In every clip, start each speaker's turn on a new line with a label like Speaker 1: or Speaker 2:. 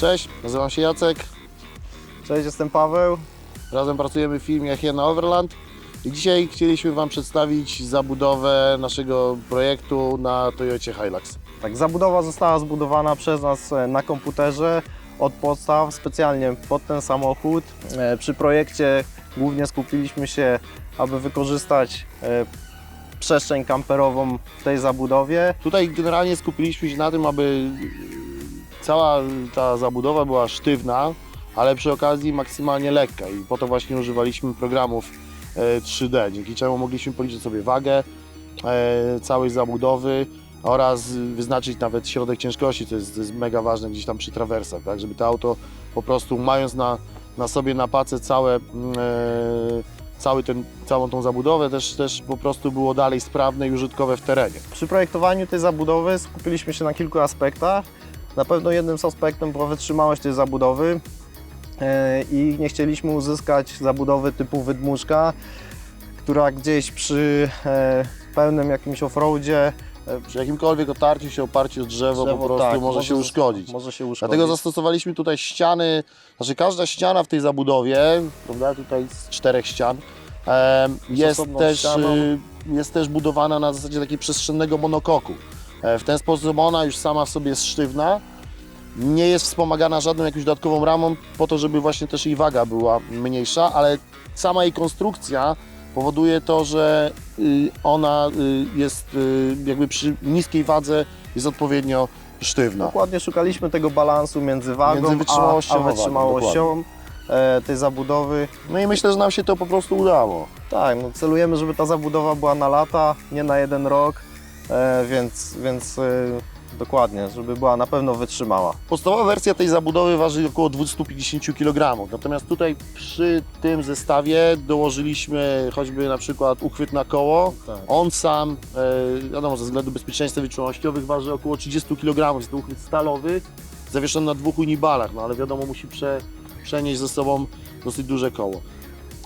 Speaker 1: Cześć, nazywam się Jacek.
Speaker 2: Cześć, jestem Paweł.
Speaker 1: Razem pracujemy w firmie Hiena Overland. I dzisiaj chcieliśmy Wam przedstawić zabudowę naszego projektu na Toyocie Hilux.
Speaker 2: Tak, zabudowa została zbudowana przez nas e, na komputerze od podstaw, specjalnie pod ten samochód. E, Przy projekcie głównie skupiliśmy się, aby wykorzystać e, przestrzeń kamperową w tej zabudowie.
Speaker 1: Tutaj generalnie skupiliśmy się na tym, aby cała ta zabudowa była sztywna, ale przy okazji maksymalnie lekka i po to właśnie używaliśmy programów e, 3D, dzięki czemu mogliśmy policzyć sobie wagę e, całej zabudowy oraz wyznaczyć nawet środek ciężkości, co jest, to jest mega ważne gdzieś tam przy trawersach, tak, żeby to auto po prostu mając na, na sobie na pace całe, mm, e, cały ten, całą tą zabudowę też, też po prostu było dalej sprawne i użytkowe w terenie.
Speaker 2: Przy projektowaniu tej zabudowy skupiliśmy się na kilku aspektach. Na pewno jednym z aspektów była wytrzymałość tej zabudowy e, i nie chcieliśmy uzyskać zabudowy typu wydmuszka, która gdzieś przy e, pełnym jakimś offroadzie
Speaker 1: Przy jakimkolwiek otarciu się, oparciu o drzewo,
Speaker 2: drzewo,
Speaker 1: po prostu
Speaker 2: tak,
Speaker 1: może, się uszkodzić.
Speaker 2: Może się uszkodzić.
Speaker 1: Dlatego zastosowaliśmy tutaj ściany, znaczy każda ściana w tej zabudowie, prawda, tutaj z czterech ścian, jest też,
Speaker 2: ścianą.
Speaker 1: y, jest też budowana na zasadzie takiego przestrzennego monokoku. E, W ten sposób ona już sama w sobie jest sztywna, nie jest wspomagana żadną jakąś dodatkową ramą po to, żeby właśnie też jej waga była mniejsza, ale sama jej konstrukcja powoduje to, że y, ona y, jest y, jakby przy niskiej wadze jest odpowiednio sztywna.
Speaker 2: Dokładnie szukaliśmy tego balansu między wagą
Speaker 1: Między wytrzymałością
Speaker 2: a,
Speaker 1: a wagą,
Speaker 2: wytrzymałością e, tej zabudowy.
Speaker 1: No i myślę, że nam się to po prostu udało.
Speaker 2: Tak, no celujemy, żeby ta zabudowa była na lata, nie na jeden rok, więc, więc e, dokładnie, żeby była na pewno wytrzymała.
Speaker 1: Podstawowa wersja tej zabudowy waży około 250 kg. Natomiast tutaj przy tym zestawie dołożyliśmy choćby na przykład uchwyt na koło.
Speaker 2: Tak.
Speaker 1: On sam, e, wiadomo, ze względu bezpieczeństwa wytrzymałościowych waży około 30 kg. Jest to uchwyt stalowy, zawieszony na dwóch unibalach, no ale wiadomo, musi prze, przenieść ze sobą dosyć duże koło.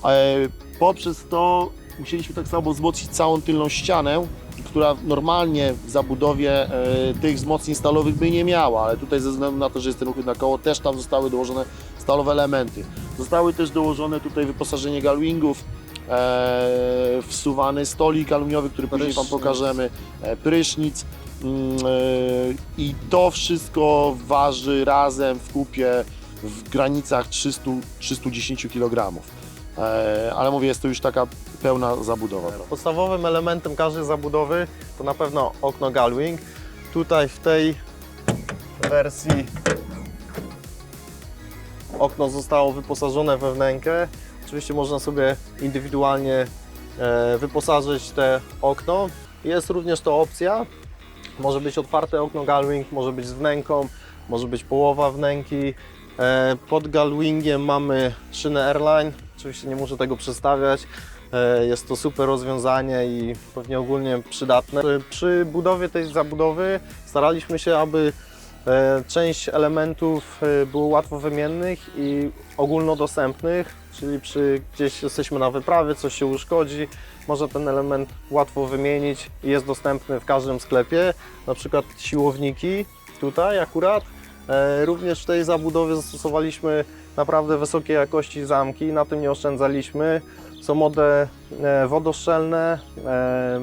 Speaker 1: E, poprzez to musieliśmy tak samo wzmocnić całą tylną ścianę, która normalnie w zabudowie e, tych wzmocnień stalowych by nie miała, ale tutaj ze względu na to, że jest ten uchwyt na koło, też tam zostały dołożone stalowe elementy. Zostały też dołożone tutaj wyposażenie galwingów, e, wsuwany stolik aluminiowy, który później Wam pokażemy, e, prysznic mm, e, i to wszystko waży razem w kupie w granicach 300-310 kg. E, ale mówię, jest to już taka pełna zabudowa.
Speaker 2: Podstawowym elementem każdej zabudowy to na pewno okno Galwing. Tutaj w tej wersji okno zostało wyposażone we wnękę. Oczywiście można sobie indywidualnie e, wyposażyć te okno. Jest również to opcja. Może być otwarte okno Galwing, może być z wnęką, może być połowa wnęki. E, Pod Galwingiem mamy szynę Airline. Oczywiście nie muszę tego przedstawiać. E, Jest to super rozwiązanie i pewnie ogólnie przydatne. E, Przy budowie tej zabudowy staraliśmy się, aby e, część elementów było łatwo wymiennych i ogólnodostępnych, czyli przy gdzieś jesteśmy na wyprawie, coś się uszkodzi, można ten element łatwo wymienić i jest dostępny w każdym sklepie, na przykład siłowniki tutaj akurat. Również w tej zabudowie zastosowaliśmy naprawdę wysokiej jakości zamki, na tym nie oszczędzaliśmy. Są one e, wodoszczelne, e,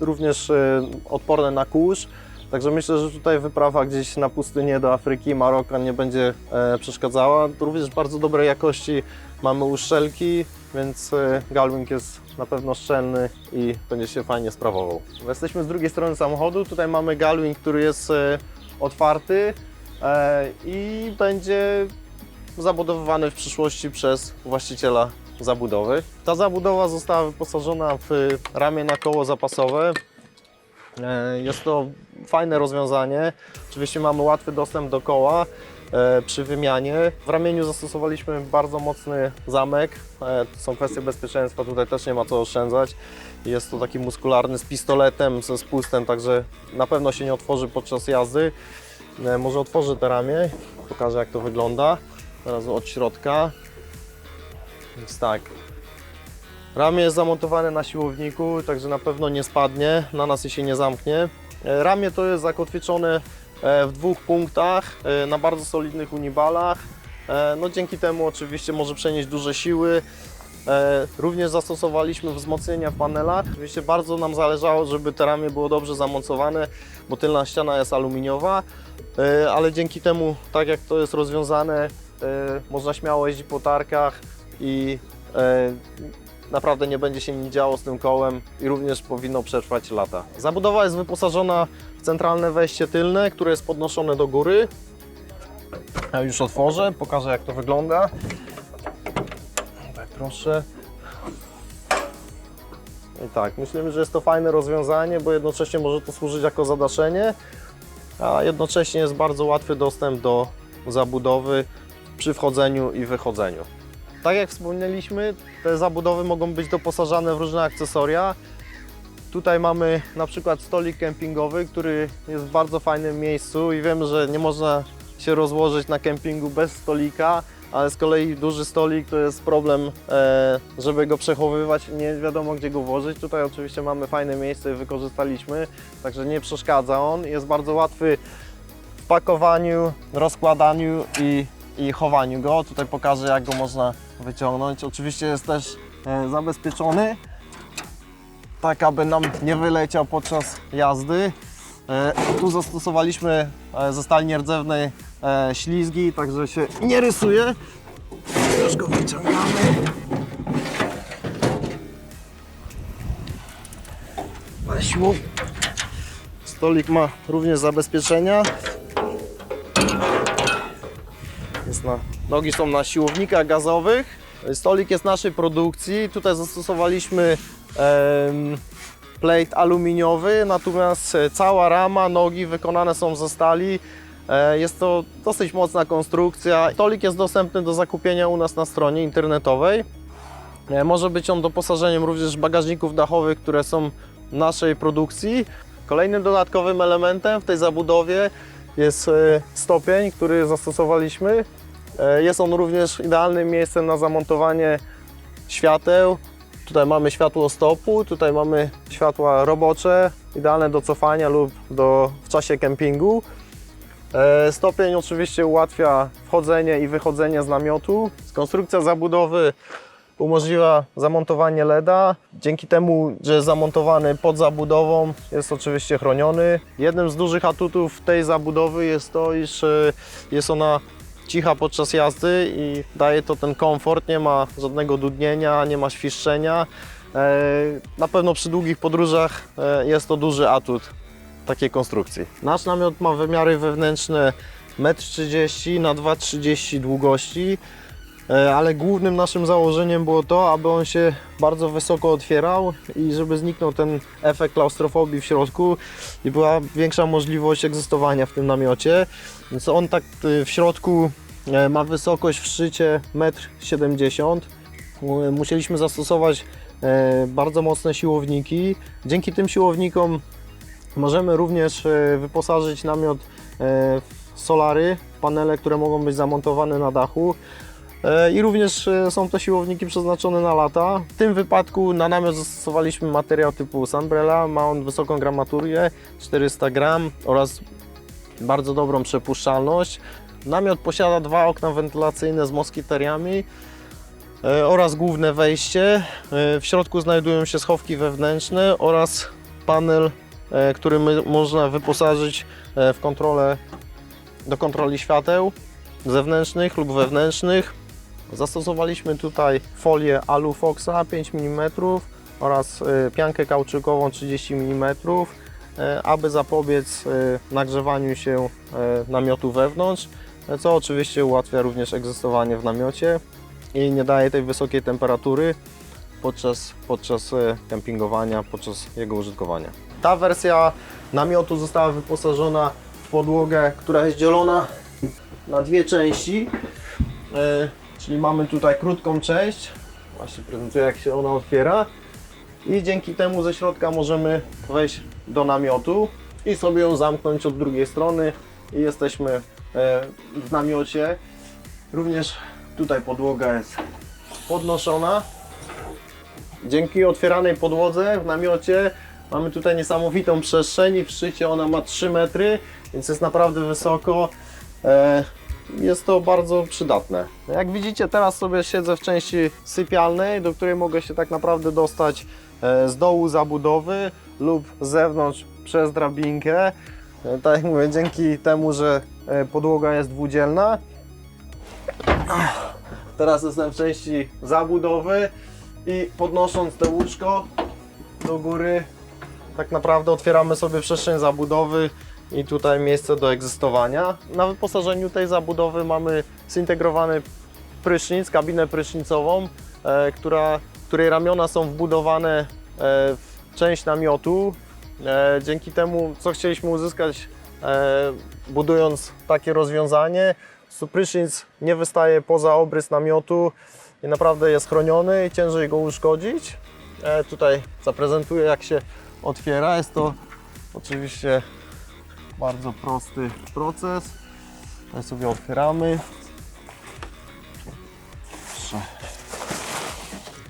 Speaker 2: również e, odporne na kurz. Także myślę, że tutaj wyprawa gdzieś na pustynię do Afryki, Maroka nie będzie przeszkadzała. Również bardzo dobrej jakości mamy uszczelki, więc Galwing jest na pewno szczelny i będzie się fajnie sprawował. Jesteśmy z drugiej strony samochodu. Tutaj mamy Galwing, który jest otwarty i będzie zabudowywany w przyszłości przez właściciela zabudowy. Ta zabudowa została wyposażona w ramię na koło zapasowe. E, Jest to fajne rozwiązanie. Oczywiście mamy łatwy dostęp do koła e, przy wymianie. W ramieniu zastosowaliśmy bardzo mocny zamek. E, To są kwestie bezpieczeństwa, tutaj też nie ma co oszczędzać. Jest to taki muskularny z pistoletem, ze spustem, także na pewno się nie otworzy podczas jazdy. Może otworzę te ramię, pokażę jak to wygląda. Teraz od środka. Więc tak, Ramię jest zamontowane na siłowniku, także na pewno nie spadnie, na nas się nie zamknie. E, Ramię to jest zakotwiczone e, w dwóch punktach e, na bardzo solidnych unibalach. No dzięki temu oczywiście może przenieść duże siły. Również zastosowaliśmy wzmocnienia w panelach. Oczywiście bardzo nam zależało, żeby te ramię było dobrze zamocowane, bo tylna ściana jest aluminiowa, ale dzięki temu, tak jak to jest rozwiązane, można śmiało jeździć po tarkach i e, naprawdę nie będzie się nic działo z tym kołem i również powinno przetrwać lata. Zabudowa jest wyposażona w centralne wejście tylne, które jest podnoszone do góry. Ja już otworzę, pokażę jak to wygląda. Tak, proszę. I tak, myślimy, że jest to fajne rozwiązanie, bo jednocześnie może to służyć jako zadaszenie, a jednocześnie jest bardzo łatwy dostęp do zabudowy przy wchodzeniu i wychodzeniu. Tak jak wspomnieliśmy, te zabudowy mogą być doposażane w różne akcesoria. Tutaj mamy na przykład stolik kempingowy, który jest w bardzo fajnym miejscu i wiem, że nie można się rozłożyć na kempingu bez stolika, ale z kolei duży stolik to jest problem, e, żeby go przechowywać, nie wiadomo gdzie go włożyć. Tutaj oczywiście mamy fajne miejsce i wykorzystaliśmy, także nie przeszkadza on. Jest bardzo łatwy w pakowaniu, rozkładaniu i, i chowaniu go. Tutaj pokażę jak go można wyciągnąć. Oczywiście jest też e, zabezpieczony, tak aby nam nie wyleciał podczas jazdy. E, Tu zastosowaliśmy e, ze stali nierdzewnej ślizgi, także się nie rysuje. Już go wyciągamy. Weźmu. Stolik ma również zabezpieczenia. Nogi są na siłownikach gazowych. Stolik jest naszej produkcji. Tutaj zastosowaliśmy em, plate aluminiowy, natomiast e, cała rama, nogi wykonane są ze stali. E, Jest to dosyć mocna konstrukcja. Stolik jest dostępny do zakupienia u nas na stronie internetowej. E, Może być on doposażeniem również bagażników dachowych, które są naszej produkcji. Kolejnym dodatkowym elementem w tej zabudowie jest stopień, który zastosowaliśmy. E, Jest on również idealnym miejscem na zamontowanie świateł. Tutaj mamy światło stopu, tutaj mamy światła robocze, idealne do cofania lub do, w czasie kempingu. E, Stopień oczywiście ułatwia wchodzenie i wychodzenie z namiotu. Konstrukcja zabudowy umożliwia zamontowanie LEDa. Dzięki temu, że jest zamontowany pod zabudową, jest oczywiście chroniony. Jednym z dużych atutów tej zabudowy jest to, iż e, jest ona cicha podczas jazdy i daje to ten komfort, nie ma żadnego dudnienia, nie ma świszczenia. E, Na pewno przy długich podróżach e, jest to duży atut takiej konstrukcji. Nasz namiot ma wymiary wewnętrzne 1,30 m na 2,30 m długości, ale głównym naszym założeniem było to, aby on się bardzo wysoko otwierał i żeby zniknął ten efekt klaustrofobii w środku i była większa możliwość egzystowania w tym namiocie. Więc on tak y, w środku e, ma wysokość w szczycie 1,70 m. Musieliśmy zastosować e, bardzo mocne siłowniki. Dzięki tym siłownikom możemy również e, wyposażyć namiot e, w solary, panele, które mogą być zamontowane na dachu. E, I również e, są to siłowniki przeznaczone na lata. W tym wypadku na namiot zastosowaliśmy materiał typu Sunbrella. Ma on wysoką gramaturę 400 gram oraz bardzo dobrą przepuszczalność. Namiot posiada dwa okna wentylacyjne z moskiteriami e, oraz główne wejście. W środku znajdują się schowki wewnętrzne oraz panel, który można wyposażyć w kontrolę do kontroli świateł zewnętrznych lub wewnętrznych. Zastosowaliśmy tutaj folię Alufoxa 5 mm oraz e, piankę kauczykową 30 mm, e, aby zapobiec e, nagrzewaniu się namiotu wewnątrz, co oczywiście ułatwia również egzystowanie w namiocie i nie daje tej wysokiej temperatury podczas, podczas kempingowania, podczas jego użytkowania. Ta wersja namiotu została wyposażona w podłogę, która jest dzielona na dwie części. E, Czyli mamy tutaj krótką część, właśnie prezentuję jak się ona otwiera i dzięki temu ze środka możemy wejść do namiotu i sobie ją zamknąć od drugiej strony i jesteśmy e, w namiocie. Również tutaj podłoga jest podnoszona. Dzięki otwieranej podłodze w namiocie Mamy tutaj niesamowitą przestrzeń i w szczycie ona ma 3 metry, więc jest naprawdę wysoko. Jest to bardzo przydatne. Jak widzicie, teraz sobie siedzę w części sypialnej, do której mogę się tak naprawdę dostać e, z dołu zabudowy lub z zewnątrz przez drabinkę. E, Tak jak mówię, dzięki temu, że e, podłoga jest dwudzielna. Teraz jestem w części zabudowy i podnosząc te łóżko do góry, tak naprawdę otwieramy sobie przestrzeń zabudowy i tutaj miejsce do egzystowania. Na wyposażeniu tej zabudowy mamy zintegrowany prysznic, kabinę prysznicową, e, która, której ramiona są wbudowane e, w część namiotu. E, dzięki temu, co chcieliśmy uzyskać, e, budując takie rozwiązanie, prysznic nie wystaje poza obrys namiotu i naprawdę jest chroniony i ciężej go uszkodzić. E, tutaj zaprezentuję jak się otwiera. Jest to oczywiście bardzo prosty proces. Tutaj sobie otwieramy.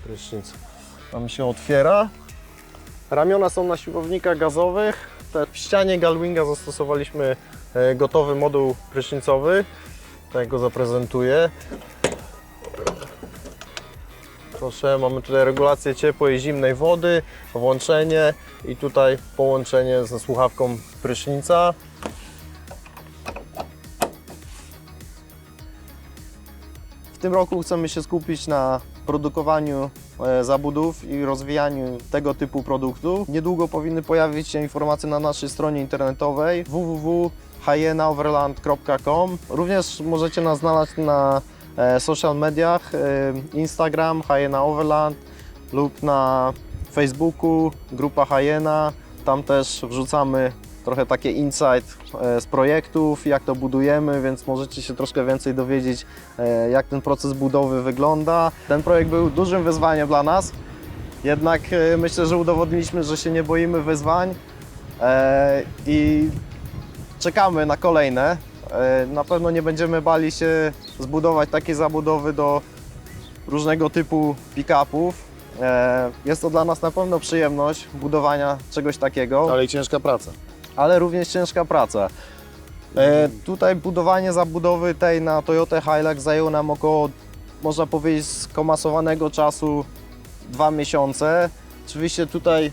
Speaker 2: Prysznic nam się otwiera. Ramiona są na siłownikach gazowych. W ścianie Galwinga zastosowaliśmy e, gotowy moduł prysznicowy. Tak go zaprezentuję. Proszę, mamy tutaj regulację ciepłej i zimnej wody, włączenie i tutaj połączenie ze słuchawką prysznica. W tym roku chcemy się skupić na produkowaniu e, zabudów i rozwijaniu tego typu produktów. Niedługo powinny pojawić się informacje na naszej stronie internetowej www.hyenaoverland.com. Również możecie nas znaleźć na social mediach, e, Instagram Hyena Overland lub na Facebooku, grupa Hyena. Tam też wrzucamy trochę takie insight e, z projektów, jak to budujemy, więc możecie się troszkę więcej dowiedzieć, e, jak ten proces budowy wygląda. Ten projekt był dużym wyzwaniem dla nas, jednak e, myślę, że udowodniliśmy, że się nie boimy wyzwań e, i czekamy na kolejne. E, Na pewno nie będziemy bali się zbudować takiej zabudowy do różnego typu pick-upów. E, Jest to dla nas na pewno przyjemność budowania czegoś takiego
Speaker 1: Ale i ciężka praca.
Speaker 2: ale również ciężka praca. E, tutaj budowanie zabudowy tej na Toyota Hilux zajęło nam około, można powiedzieć, skomasowanego czasu dwa miesiące. Oczywiście tutaj e,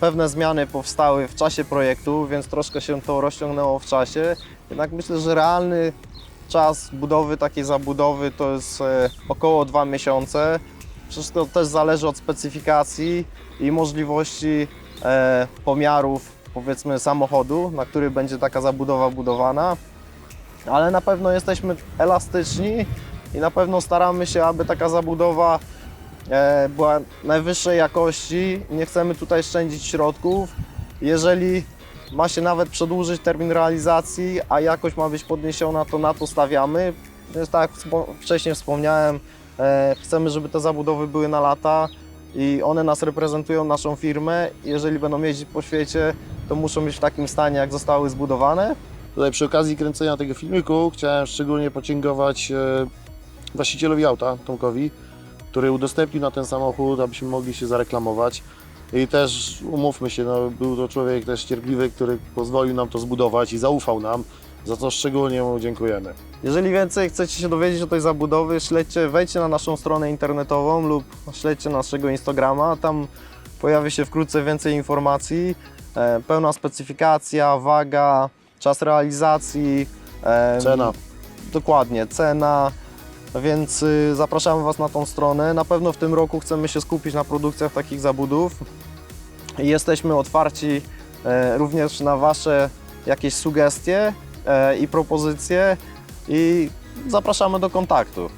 Speaker 2: pewne zmiany powstały w czasie projektu, więc troszkę się to rozciągnęło w czasie. Jednak myślę, że realny czas budowy takiej zabudowy to jest e, około dwa miesiące. Wszystko też zależy od specyfikacji i możliwości e, pomiarów powiedzmy samochodu, na który będzie taka zabudowa budowana. Ale na pewno jesteśmy elastyczni i na pewno staramy się, aby taka zabudowa e, była najwyższej jakości. Nie chcemy tutaj szczędzić środków. Jeżeli ma się nawet przedłużyć termin realizacji, a jakość ma być podniesiona, to na to stawiamy. Więc tak jak wcześniej wspomniałem, e, chcemy, żeby te zabudowy były na lata i one nas reprezentują, naszą firmę. Jeżeli będą jeździć po świecie, to muszą być w takim stanie, jak zostały zbudowane.
Speaker 1: Tutaj przy okazji kręcenia tego filmiku chciałem szczególnie podziękować e, właścicielowi auta, Tomkowi, który udostępnił na ten samochód, abyśmy mogli się zareklamować. I też umówmy się, no, był to człowiek też cierpliwy, który pozwolił nam to zbudować i zaufał nam, za co szczególnie mu dziękujemy.
Speaker 2: Jeżeli więcej chcecie się dowiedzieć o tej zabudowy, śledźcie, wejdźcie na naszą stronę internetową lub śledźcie naszego Instagrama. Tam pojawi się wkrótce więcej informacji. E, pełna specyfikacja, waga, czas realizacji. e,
Speaker 1: Cena.
Speaker 2: Dokładnie, cena. Więc y, zapraszamy Was na tą stronę. Na pewno w tym roku chcemy się skupić na produkcjach takich zabudów. Jesteśmy otwarci e, również na Wasze jakieś sugestie e, i propozycje i zapraszamy do kontaktu.